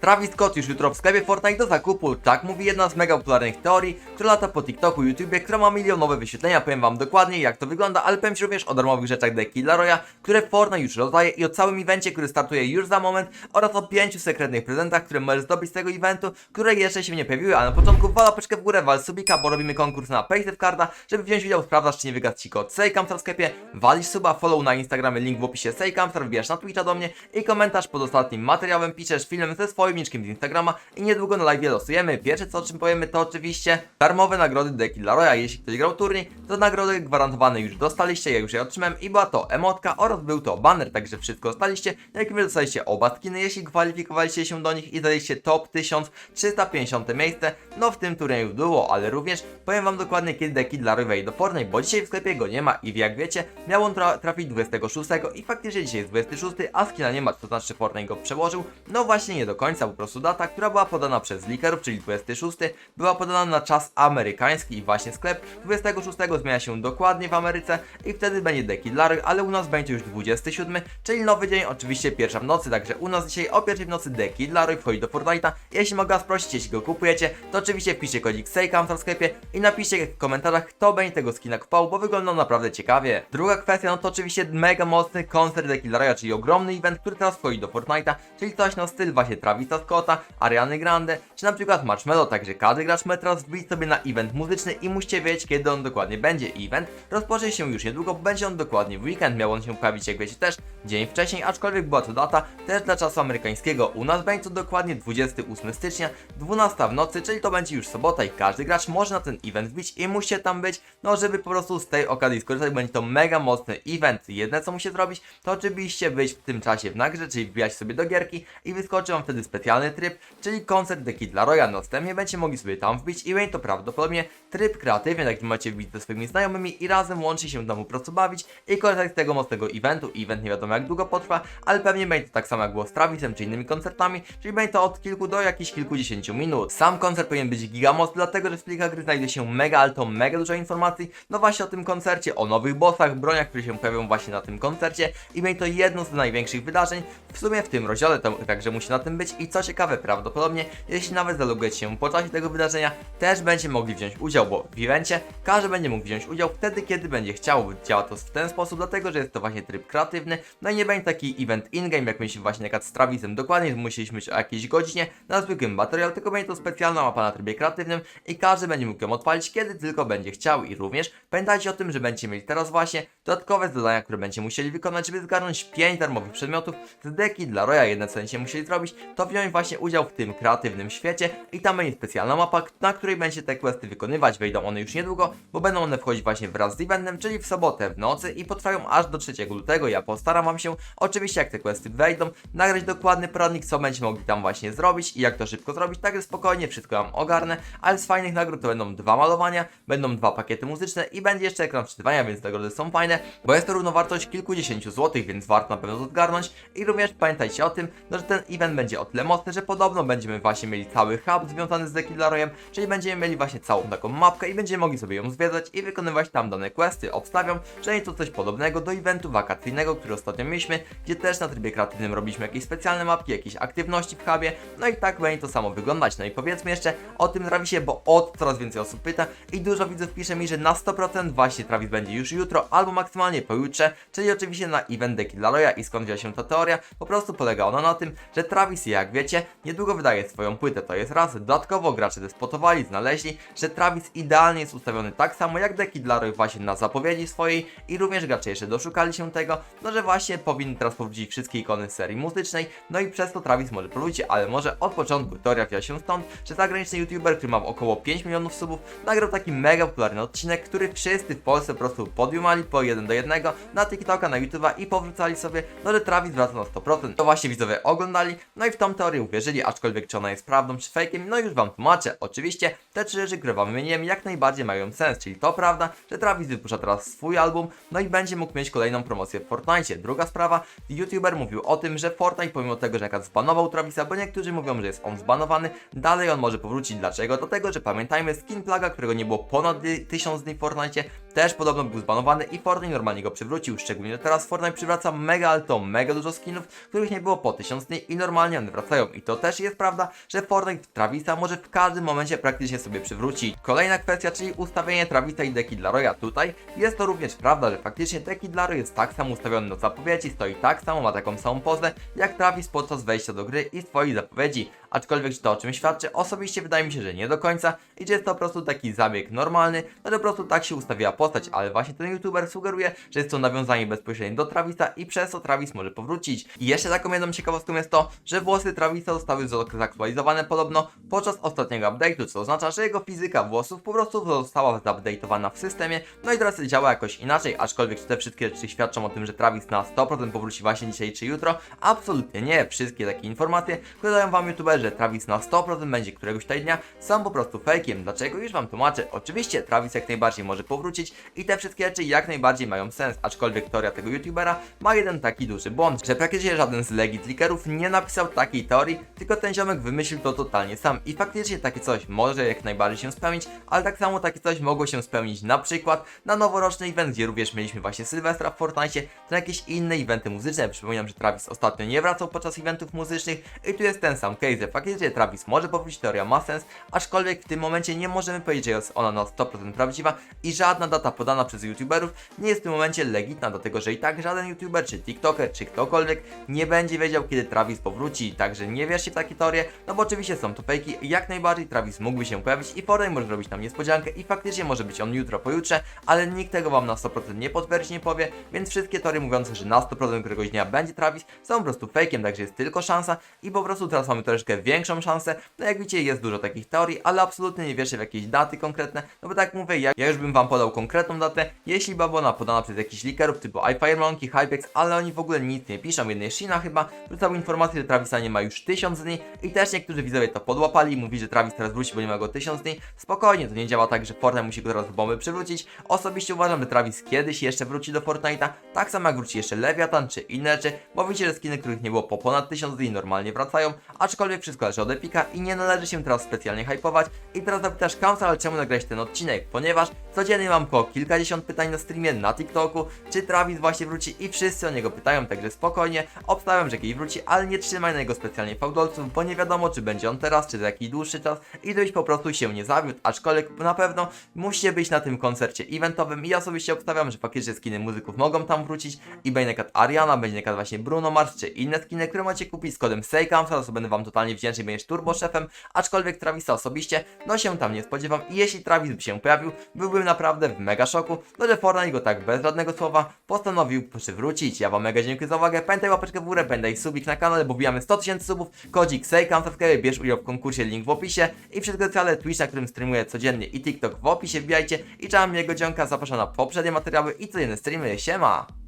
Travis Scott już jutro w sklepie Fortnite do zakupu, tak mówi jedna z mega popularnych teorii, która lata po TikToku, YouTubie, która ma milionowe wyświetlenia, powiem wam dokładnie jak to wygląda, ale powiem ci również o darmowych rzeczach The Killa Roya, które Fortnite już rozdaje i o całym evencie, który startuje już za moment oraz o pięciu sekretnych prezentach, które możesz zdobyć z tego eventu, które jeszcze się nie pojawiły, a na początku wal łapeczkę w górę, wal subika, bo robimy konkurs na Paysafe żeby wziąć udział, sprawdzasz czy nie wygadł ci kod Sejkamstar w sklepie, walisz suba, follow na Instagramie, link w opisie Sejkamstar, wbijasz na Twitcha do mnie i komentarz pod ostatnim materiałem piszesz filmem ze swoim niczkiem z Instagrama i niedługo na live losujemy. Pierwsze co o czym powiemy to oczywiście darmowe nagrody The Killa Roya. Jeśli ktoś grał turniej, to nagrody gwarantowane już dostaliście, ja już je otrzymałem i była to emotka oraz był to banner, także wszystko dostaliście. Jak wy dostaliście oba skiny, jeśli kwalifikowaliście się do nich i daliście top 1350 miejsce, no w tym turnieju było, ale również powiem wam dokładnie kiedy The Killa Roy wejdzie do Fortnite, bo dzisiaj w sklepie go nie ma i jak wiecie, miał on tra trafić 26 i faktycznie dzisiaj jest 26, a skina nie ma, to znaczy Fortnite go przełożył. No właśnie nie do końca, po prostu data, która była podana przez likerów, czyli 26, była podana na czas amerykański i właśnie sklep 26 zmienia się dokładnie w Ameryce i wtedy będzie The Killa Roy, ale u nas będzie już 27, czyli nowy dzień, oczywiście pierwsza w nocy, także u nas dzisiaj o pierwszej w nocy The Killa Roy wchodzi do Fortnite'a. Jeśli mogę was prosić, jeśli go kupujecie, to oczywiście wpiszcie kodzik SEJKAMSA w sklepie i napiszcie w komentarzach, kto będzie tego skina kupował, bo wygląda naprawdę ciekawie. Druga kwestia, no to oczywiście mega mocny koncert The Killa Roya, czyli ogromny event, który teraz wchodzi do Fortnite'a, czyli coś na styl właśnie Travisa Scotta, Ariany Grande, czy na przykład Marshmello, także każdy gracz teraz wbić sobie na event muzyczny i musicie wiedzieć, kiedy on dokładnie będzie. Event rozpocznie się już niedługo, bo będzie on dokładnie w weekend, miał on się pojawić, jak wiecie też, dzień wcześniej, aczkolwiek była to data też dla czasu amerykańskiego. U nas będzie to dokładnie 28 stycznia, 12 w nocy, czyli to będzie już sobota i każdy gracz może na ten event wbić i musicie tam być, no żeby po prostu z tej okazji skorzystać, będzie to mega mocny event. Jedne co musicie zrobić, to oczywiście być w tym czasie w nagrze, czyli wbijać sobie do gierki i wyskoczy wam wtedy specjalny tryb, czyli koncert The Kid Roya. Następnie będziecie mogli sobie tam wbić i będzie to prawdopodobnie tryb kreatywny, tak macie wbić ze swoimi znajomymi i razem łącznie się tam po prostu bawić i korzystać z tego mocnego eventu. Event nie wiadomo jak długo potrwa, ale pewnie będzie to tak samo jak było z Travisem czy innymi koncertami, czyli będzie to od kilku do jakichś kilkudziesięciu minut. Sam koncert powinien być gigamocny, dlatego że w plikach gry znajduje się mega, ale to mega dużo informacji, no właśnie o tym koncercie, o nowych bossach, broniach, które się pojawią właśnie na tym koncercie i będzie to jedno z największych wydarzeń w sumie w tym rozdziale, także musi na tym być i co ciekawe, prawdopodobnie jeśli nawet zalogujecie się po czasie tego wydarzenia, też będziecie mogli wziąć udział, bo w evencie każdy będzie mógł wziąć udział wtedy, kiedy będzie chciał. Działa to w ten sposób, dlatego że jest to właśnie tryb kreatywny, no i nie będzie taki event in-game, jak mieliśmy właśnie jak z Travisem, dokładnie musieliśmy być o jakiejś godzinie na zwykłym materiał, tylko będzie to specjalna mapa na trybie kreatywnym i każdy będzie mógł ją odpalić, kiedy tylko będzie chciał i również pamiętajcie o tym, że będziecie mieli teraz właśnie dodatkowe zadania, które będziecie musieli wykonać, żeby zgarnąć 5 darmowych przedmiotów z deki dla Roya. Jedne co będziecie musieli zrobić, to wziąć właśnie udział w tym kreatywnym świecie i tam będzie specjalna mapa, na której będziecie te questy wykonywać. Wejdą one już niedługo, bo będą one wchodzić właśnie wraz z eventem, czyli w sobotę w nocy i potrwają aż do 3 lutego. Ja postaram wam się, oczywiście jak te questy wejdą, nagrać dokładny poradnik, co będziecie mogli tam właśnie zrobić i jak to szybko zrobić, także spokojnie wszystko wam ogarnę, ale z fajnych nagród to będą dwa malowania, będą dwa pakiety muzyczne i będzie jeszcze ekran czytywania, więc nagrody są fajne, bo jest to równowartość kilkudziesięciu złotych, więc warto na pewno to odgarnąć i również pamiętajcie o tym, no, że ten event będzie o tyle mocny, że podobno będziemy właśnie mieli cały hub związany z The Killer Royem, czyli będziemy mieli właśnie całą taką mapkę i będziemy mogli sobie ją zwiedzać i wykonywać tam dane questy. Obstawiam, że jest to coś podobnego do eventu wakacyjnego, który ostatnio mieliśmy, gdzie też na trybie kreatywnym robiliśmy jakieś specjalne mapki, jakieś aktywności w hubie, no i tak będzie to samo wyglądać. No i powiedzmy jeszcze o tym Travisie, bo od coraz więcej osób pyta i dużo widzów pisze mi, że na 100% właśnie Travis będzie już jutro albo maksymalnie pojutrze, czyli oczywiście na event The Killa Roya i skąd wzięła się ta teoria, po prostu polega ona na tym, że Travis, jak wiecie, niedługo wydaje swoją płytę, to jest raz, dodatkowo gracze despotowali, znaleźli, że Travis idealnie jest ustawiony tak samo jak The Killa Roy właśnie na zapowiedzi swojej i również gracze jeszcze doszukali się tego, no że właśnie powinny teraz powrócić wszystkie ikony serii muzycznej, no i przez to Travis może powrócić, ale może od początku teoria wzięła się stąd, że zagraniczny youtuber, który ma około 5 milionów subów, nagrał taki mega popularny odcinek, który wszyscy w Polsce po prostu podjumali po jeden do jednego na TikToka, na YouTube'a i powrzucali sobie, no że Travis wraca na 100%. To właśnie widzowie oglądali, no i w tą teorię uwierzyli, aczkolwiek czy ona jest prawdą czy fejkiem, no już wam tłumaczę. Oczywiście te trzy rzeczy, które wam wymieniłem, jak najbardziej mają sens, czyli to prawda, że Travis wypuszcza teraz swój album, no i będzie mógł mieć kolejną promocję w Fortnite. Druga sprawa, YouTuber mówił o tym, że Fortnite pomimo tego, że jakaś zbanował Travisa, bo niektórzy mówią, że jest on zbanowany, dalej on może powrócić. Dlaczego? Dlatego, że pamiętajmy, skin plaga, którego nie było ponad dy- 1000 dni w Fortnite, też podobno był zbanowany i Fortnite normalnie go przywrócił. Szczególnie teraz Fortnite przywraca mega, ale to mega dużo skinów, których nie było po 1000 dni i normalnie one wracają wracają. I to też jest prawda, że Fortnite Travisa może w każdym momencie praktycznie sobie przywrócić. Kolejna kwestia, czyli ustawienie Travisa i deki dla Roya tutaj. Jest to również prawda, że faktycznie deki dla Roy jest tak samo ustawiony do zapowiedzi, stoi tak samo, ma taką samą pozę, jak Travis podczas wejścia do gry i swoich zapowiedzi. Aczkolwiek czy to o czym świadczy, osobiście wydaje mi się, że nie do końca i że jest to po prostu taki zabieg normalny, no to po prostu tak się ustawiła postać, ale właśnie ten youtuber sugeruje, że jest to nawiązanie bezpośrednie do Travisa i przez to Travis może powrócić. I jeszcze taką jedną ciekawostką jest to, że włosy Travisa zostały zaktualizowane podobno podczas ostatniego update'u, co oznacza, że jego fizyka włosów po prostu została zupdate'owana w systemie, no i teraz działa jakoś inaczej, aczkolwiek czy te wszystkie rzeczy świadczą o tym, że Travis na 100% powróci właśnie dzisiaj czy jutro? Absolutnie nie. Wszystkie takie informacje, które dają wam youtuberzy, że Travis na 100% będzie któregoś tutaj dnia, są po prostu fejkiem. Dlaczego? Już wam tłumaczę. Oczywiście Travis jak najbardziej może powrócić i te wszystkie rzeczy jak najbardziej mają sens, aczkolwiek teoria tego youtubera ma jeden taki duży błąd, że praktycznie żaden z legit leakerów nie napisał takiej teorii, tylko ten ziomek wymyślił to totalnie sam i faktycznie takie coś może jak najbardziej się spełnić, ale tak samo takie coś mogło się spełnić na przykład na noworoczny event, gdzie również mieliśmy właśnie Sylwestra w Fortnite, to jakieś inne eventy muzyczne. Przypominam, że Travis ostatnio nie wracał podczas eventów muzycznych i tu jest ten sam case, faktycznie Travis może powrócić, teoria ma sens, aczkolwiek w tym momencie nie możemy powiedzieć, że jest ona na 100% prawdziwa i żadna data podana przez youtuberów nie jest w tym momencie legitna, dlatego że i tak żaden youtuber, czy tiktoker, czy ktokolwiek nie będzie wiedział, kiedy Travis powróci, także nie wierzcie w takie teorie, no bo oczywiście są to fejki, jak najbardziej Travis mógłby się pojawić i Fortnite może robić nam niespodziankę i faktycznie może być on jutro, pojutrze, ale nikt tego wam na 100% nie potwierdzi, nie powie, więc wszystkie teorie mówiące, że na 100% któregoś dnia będzie Travis są po prostu fejkiem, także jest tylko szansa i po prostu teraz mamy troszeczkę większą szansę, no jak widzicie jest dużo takich teorii, ale absolutnie nie wierzę w jakieś daty konkretne, no bo tak mówię, ja, ja już bym wam podał konkretną datę, jeśli by była ona podana przez jakichś leakerów typu iFiremonkey, Hypex, ale oni w ogóle nic nie piszą, jednej Shina chyba, wrzucał informację, że Travisa nie ma już 1000 dni. I też niektórzy widzowie to podłapali mówi, że Travis teraz wróci, bo nie ma go 1000 dni, spokojnie, to nie działa tak, że Fortnite musi go teraz bomby przywrócić, osobiście uważam, że Travis kiedyś jeszcze wróci do Fortnite'a, tak samo jak wróci jeszcze Leviathan czy inne rzeczy, bo widzicie, że skiny, których nie było po ponad 1000 dni normalnie wracają, aczkolwiek wszystko zależy od Epika i nie należy się teraz specjalnie hypować. I teraz zapytasz Kamsa, ale czemu nagrać ten odcinek, ponieważ codziennie mam około kilkadziesiąt pytań na streamie, na TikToku, czy Travis właśnie wróci? I wszyscy o niego pytają, także spokojnie, obstawiam, że kiedyś wróci, ale nie trzymaj na niego specjalnie fałdolców, bo nie wiadomo, czy będzie on teraz, czy za jakiś dłuższy czas. I żebyś po prostu się nie zawiódł, aczkolwiek na pewno musicie być na tym koncercie eventowym. I ja osobiście obstawiam, że faktycznie skiny muzyków mogą tam wrócić. I będzie na Ariana, będzie na właśnie Bruno Mars, czy inne skiny, które macie kupić z kodem SEJKAMSA, to będę wam totalnie wdzięczny, będziesz turbo szefem, aczkolwiek Travisa osobiście, no się tam nie spodziewam i jeśli Travis by się pojawił, byłbym naprawdę w mega szoku, no że Fortnite go tak bez żadnego słowa postanowił przywrócić. Ja wam mega dziękuję za uwagę, pamiętaj łapeczkę w górę, pamiętaj subik na kanale, bo wbijamy 100 tysięcy subów, kodzik SEJKAMSA bierz udział w konkursie, link w opisie i wszystkie sociale Twitch, na którym streamuję codziennie i TikTok w opisie, wbijajcie i czekam jego dzionka, zapraszam na poprzednie materiały i codzienne streamy, siema!